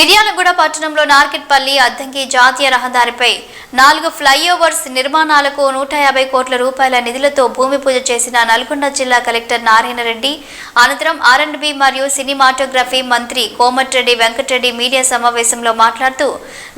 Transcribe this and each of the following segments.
మిర్యాలగూడ పట్టణంలో నార్కెట్పల్లి అద్దంకి జాతీయ రహదారిపై నాలుగు ఫ్లైఓవర్స్ నిర్మాణాలకు నూట యాభై కోట్ల రూపాయల నిధులతో భూమి పూజ చేసిన నల్గొండ జిల్లా కలెక్టర్ నారాయణ రెడ్డి అనంతరం ఆర్ అండ్ బి మరియు సినిమాటోగ్రఫీ మంత్రి కోమటిరెడ్డి వెంకటరెడ్డి మీడియా సమావేశంలో మాట్లాడుతూ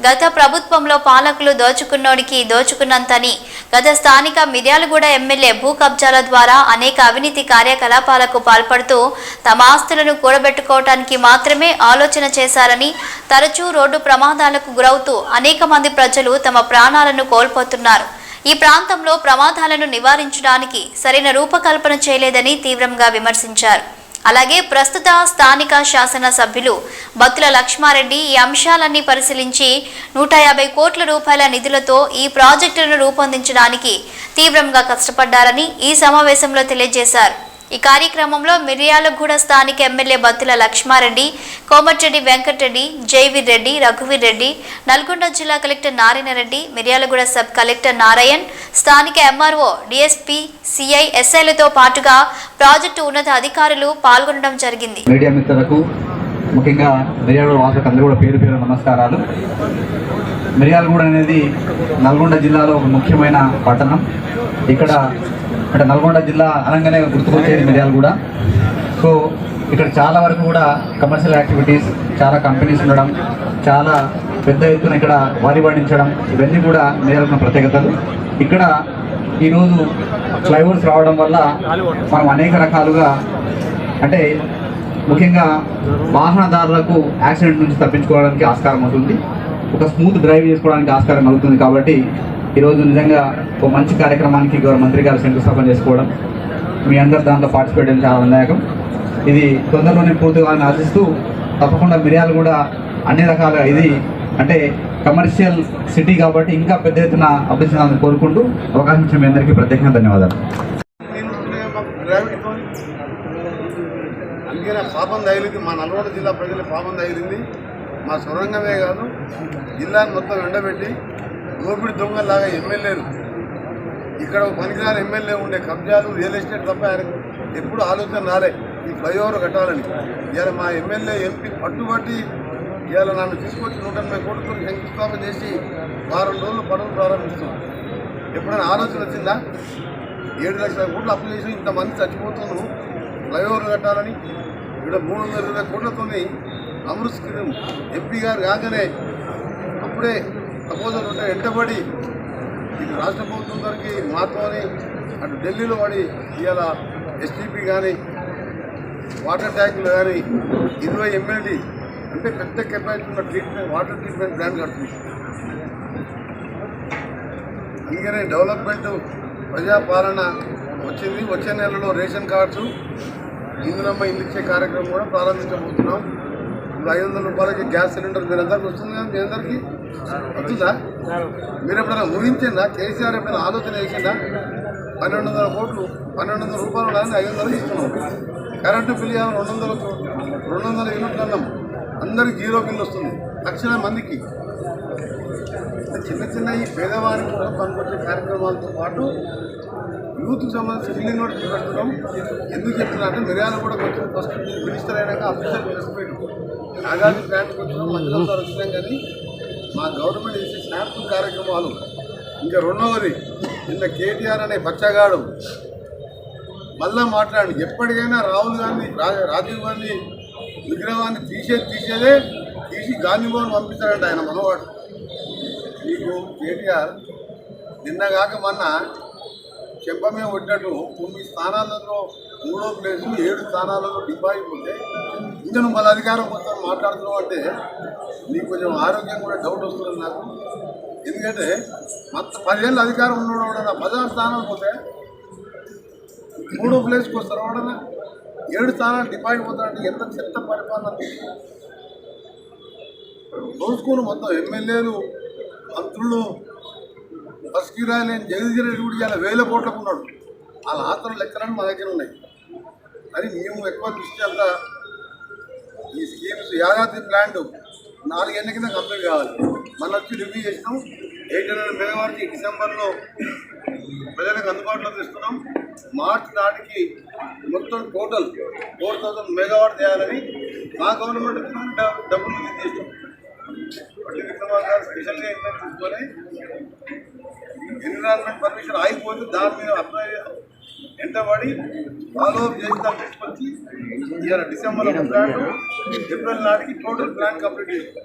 గత ప్రభుత్వంలో పాలకులు దోచుకున్నోడికి దోచుకున్నంతని గత స్థానిక మిర్యాలగూడ ఎమ్మెల్యే భూ కబ్జాల ద్వారా అనేక అవినీతి కార్యకలాపాలకు పాల్పడుతూ తమ ఆస్తులను కూడబెట్టుకోవటానికి మాత్రమే ఆలోచన చేశారని తరచూ రోడ్డు ప్రమాదాలకు గురవుతూ అనేక మంది ప్రజలు తమ ప్రాణాలను కోల్పోతున్నారు. ఈ ప్రాంతంలో ప్రమాదాలను నివారించడానికి సరైన రూపకల్పన చేయలేదని తీవ్రంగా విమర్శించారు. అలాగే ప్రస్తుత స్థానిక శాసన సభ్యులు లక్ష్మారెడ్డి ఈ అంశాలన్నీ పరిశీలించి నూట యాభై కోట్ల రూపాయల నిధులతో ఈ ప్రాజెక్టులను రూపొందించడానికి తీవ్రంగా కష్టపడ్డారని ఈ సమావేశంలో తెలియజేశారు. ఈ కార్యక్రమంలో మిర్యాలగూడ స్థానిక ఎమ్మెల్యే బత్తుల లక్ష్మారెడ్డి కోమటిరెడ్డి వెంకటరెడ్డి జైవీర్ రెడ్డి రఘువీర్ రెడ్డి నల్గొండ జిల్లా collector Narayana Reddy Miryalaguda sub collector Narayan స్థానిక ఎంఆర్ఓ డిఎస్పీ సిఐ ఎస్ఐలతో పాటుగా ప్రాజెక్టు ఉన్నత అధికారులు పాల్గొనడం జరిగింది. మీడియా మిత్రులకు ముఖ్యంగా మిర్యాలగూడ వాసులకు అందరూ కూడా పేరు పేరు నమస్కారాలు. మిర్యాలగూడ అనేది నల్గొండ జిల్లాలో ఒక ముఖ్యమైన పట్టణం. ఇక్కడ అంటే నల్గొండ జిల్లా అనగానే గుర్తుకొచ్చేది కూడా సో ఇక్కడ చాలా వరకు కూడా కమర్షియల్ యాక్టివిటీస్ చాలా కంపెనీస్ ఉండడం చాలా పెద్ద ఎత్తున ఇక్కడ వారి పండించడం ఇవన్నీ కూడా మిర్యాలకున్న ప్రత్యేకతలు. ఇక్కడ ఈరోజు ఫ్లైఓవర్స్ రావడం వల్ల మనం అనేక రకాలుగా అంటే ముఖ్యంగా వాహనదారులకు యాక్సిడెంట్ నుంచి తప్పించుకోవడానికి ఆస్కారం అవుతుంది. ఒక స్మూత్ డ్రైవ్ చేసుకోవడానికి ఆస్కారం అవుతుంది కాబట్టి ఈరోజు నిజంగా ఒక మంచి కార్యక్రమానికి గౌరవ మంత్రి గారు శంకుస్థాపన చేసుకోవడం మీ అందరు దాంట్లో పార్టిసిపేట్ చేయడం చాలా వినాయకం. ఇది తొందరలోనే పూర్తిగా ఆశిస్తూ తప్పకుండా మిరియాలు కూడా అన్ని రకాలుగా ఇది అంటే కమర్షియల్ సిటీ కాబట్టి ఇంకా పెద్ద ఎత్తున అభివృద్ధి కోరుకుంటూ అవకాశం ఇచ్చిన మీ అందరికీ ప్రత్యేకంగా ధన్యవాదాలు. అందుకే పాపం తగిలింది. మా నల్గొండ జిల్లా ప్రజలకు పాపం తగిలింది. మా సొరంగమే కాదు జిల్లాను మొత్తం ఎండబెట్టి దోపిడి దొంగలాగా ఎమ్మెల్యేలు. ఇక్కడ ఒక పనికిరాని ఎమ్మెల్యే ఉండే కబ్జాలు రియల్ ఎస్టేట్ తప్ప ఆయన ఎప్పుడు ఆలోచన రాలే. ఈ ఫ్లైఓవర్ కట్టాలని. ఇవాళ మా ఎమ్మెల్యే ఎంపీ పట్టుబట్టి ఇవాళ నన్ను తీసుకొచ్చి నూట ఎనభై కోట్లతో శంకుస్థాపన చేసి వారం రోజులు పనులు ప్రారంభిస్తున్నాం. ఎప్పుడైనా ఆలోచన వచ్చిందా? ఏడు లక్షల కోట్లు అప్పు చేసి ఇంతమంది చచ్చిపోతున్నారు. ఫ్లైఓవర్ కట్టాలని. ఇక్కడ మూడు వందల ఇరవై కోట్లతోని అమృత్ స్కీమ్ ఎంపీ గారు కాగానే అప్పుడే ప్రపోజల్ ఉంటే వెంటబడి ఇది రాష్ట్ర ప్రభుత్వం గారికి మాతోని అటు ఢిల్లీలో పడి ఇవాళ ఎస్టీపీ కానీ వాటర్ ట్యాంకులు కానీ ఇరవై ఎమ్మెల్యే అంటే పెద్ద కెపాసిటీ ఉన్న ట్రీట్మెంట్ వాటర్ ట్రీట్మెంట్ ప్లాన్ కడుతుంది. అందుకనే డెవలప్మెంట్ ప్రజాపాలన వచ్చింది. వచ్చే నెలలో రేషన్ కార్డ్స్ ఇందునమ్మ ఇల్లు కార్యక్రమం కూడా ప్రారంభించబోతున్నాం. ఇప్పుడు ఐదు వందల రూపాయలకి గ్యాస్ సిలిండర్ మీరు వస్తుంది కదా మీ అందరికీ? వచ్చిందా మీరు ఎప్పుడైనా ఊహించిందా? కేసీఆర్ ఎప్పుడైనా ఆలోచన చేసిందా? పన్నెండు వందల కోట్లు పన్నెండు వందల రూపాయలు ఉండాలని ఐదు వందలు ఇస్తున్నాం. కరెంటు బిల్లు ఏమైనా రెండు వందల రెండు వందల యూనిట్లు అన్నాం. అందరికి జీరో బిల్లు వస్తుంది. లక్షల మందికి. చిన్న చిన్న ఈ పేదవారికి కూడా పనికొచ్చే కార్యక్రమాలతో పాటు యూత్కి సంబంధించిన బిల్లింగ్ కూడా చూపెట్టడం ఎందుకు చెప్తున్నా అంటే మిర్యాలు కూడా కొంచెం ఫస్ట్ మినిస్టర్ అయినాక అఫీషియల్ ప్రెసిడెంట్ నాగార్జున ప్లాంట్కి వచ్చినాం మధ్యలో వచ్చినాం కానీ మా గవర్నమెంట్ చేసే స్నాప్ కార్యక్రమాలు. ఇంకా రెండవది నిన్న కేటీఆర్ అనే బచ్చగాడు మళ్ళా మాట్లాడి ఎప్పటికైనా రాహుల్ గాంధీ రా- రాజీవ్ గాంధీ విగ్రహాన్ని తీసేది తీసేదే తీసి గాంధీ భవన్ పంపిస్తారంట ఆయన మనవాడు. మీకు కేటీఆర్ నిన్నగాక మొన్న చెంపమే కొట్టినట్టు తొమ్మిది స్థానాలలో మూడో ప్లేసు ఏడు స్థానాలలో డిపాజిట్ ఉంటే ఇంకా నువ్వు మళ్ళీ అధికారం మొత్తం మాట్లాడుతున్నావు అంటే నీకు కొంచెం ఆరోగ్యం కూడా డౌట్ వస్తుంది నాకు. ఎందుకంటే మొత్తం పదిహేళ్ళు అధికారం ఉండడం కూడా పదహారు స్థానాలు పోతే మూడో ప్లేస్కి వస్తారు వాడన ఏడు స్థానాలు డిపాజిట్ పోతారంటే ఎంత చెత్త పరిపాలన? దోచుకుని మొత్తం ఎమ్మెల్యేలు మంత్రులు బస్కిరాయలేని జగదీశ్వర రెడ్డి కూడా ఇలా వేల కోట్లకు ఉన్నాడు. వాళ్ళ ఆత్రం లెక్కలన్నీ మా దగ్గర ఉన్నాయి. అని మేము ఎక్కువ దృష్టి అంతా ఈ స్కీమ్స్ యాదాద్రి ప్లాంట్ నాలుగేళ్ళ కింద కంప్లీట్ కావాలి? మన వచ్చి రివ్యూ చేసినాం. ఎయిట్ హండ్రెడ్ మెగావాట్కి డిసెంబర్లో ప్రజలకు అందుబాటులోకి ఇస్తున్నాం మార్చ్ నాటికి మొత్తం టోటల్ ఫోర్ థౌసండ్ మెగావాట్ చేయాలని మా గవర్నమెంట్ డబ్బులు తీస్తాం తీసుకొని ఎన్విరాన్మెంట్ పర్మిషన్ ఆగిపోతే దాని మీద అప్లై ఎంటబడి ఫాలో అప్ చేసి దాన్ని తీసుకొచ్చి ఇవాళ డిసెంబర్ ప్లాన్ ఏప్రిల్ నాటికి టోటల్ ప్లాన్ కంప్లీట్ చేస్తాం.